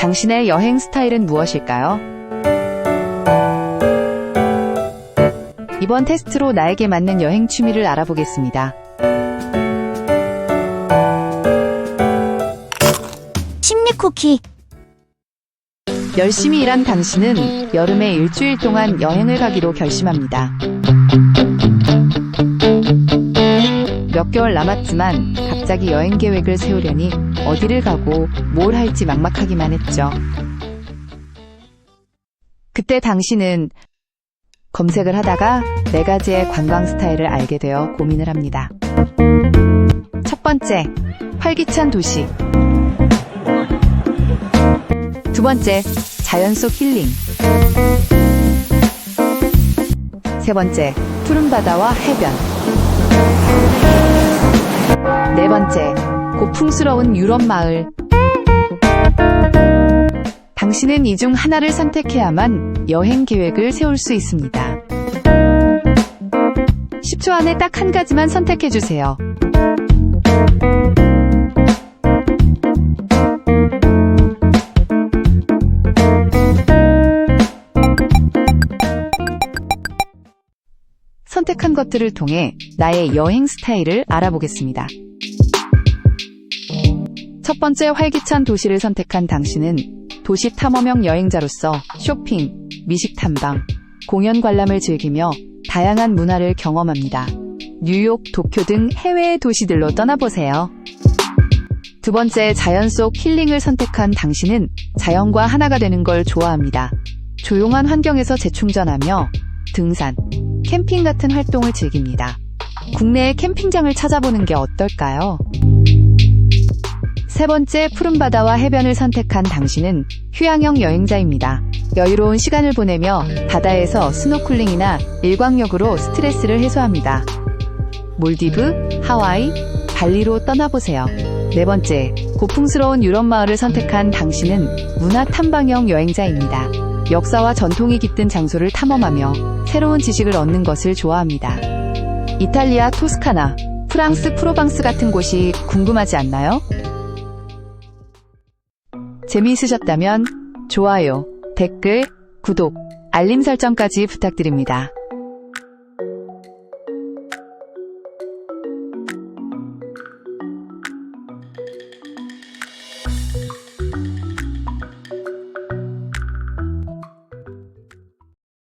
당신의 여행 스타일은 무엇일까요? 이번 테스트로 나에게 맞는 여행 취미를 알아보겠습니다. 심리 쿠키. 열심히 일한 당신은 여름에 일주일 동안 여행을 가기로 결심합니다. 몇 개월 남았지만 갑자기 여행 계획을 세우려니 어디를 가고 뭘 할지 막막하기만 했죠. 그때 당신은 검색을 하다가 네 가지의 관광 스타일을 알게 되어 고민을 합니다. 첫 번째, 활기찬 도시. 두 번째, 자연 속 힐링. 세 번째, 푸른 바다와 해변. 네 번째, 고풍스러운 유럽 마을. 당신은 이 중 하나를 선택해야만 여행 계획을 세울 수 있습니다. 10초 안에 딱 한 가지만 선택해 주세요. 선택한 것들을 통해 나의 여행 스타일을 알아보겠습니다. 첫 번째 활기찬 도시를 선택한 당신은 도시 탐험형 여행자로서 쇼핑, 미식 탐방, 공연 관람을 즐기며 다양한 문화를 경험합니다. 뉴욕, 도쿄 등 해외의 도시들로 떠나보세요. 두 번째 자연 속 힐링을 선택한 당신은 자연과 하나가 되는 걸 좋아합니다. 조용한 환경에서 재충전하며 등산, 캠핑 같은 활동을 즐깁니다. 국내의 캠핑장을 찾아보는 게 어떨까요? 세 번째 푸른 바다와 해변을 선택한 당신은 휴양형 여행자입니다. 여유로운 시간을 보내며 바다에서 스노클링이나 일광욕으로 스트레스를 해소합니다. 몰디브, 하와이, 발리로 떠나보세요. 네 번째, 고풍스러운 유럽 마을을 선택한 당신은 문화 탐방형 여행자입니다. 역사와 전통이 깃든 장소를 탐험하며 새로운 지식을 얻는 것을 좋아합니다. 이탈리아 토스카나, 프랑스 프로방스 같은 곳이 궁금하지 않나요? 재미있으셨다면 좋아요, 댓글, 구독, 알림 설정까지 부탁드립니다.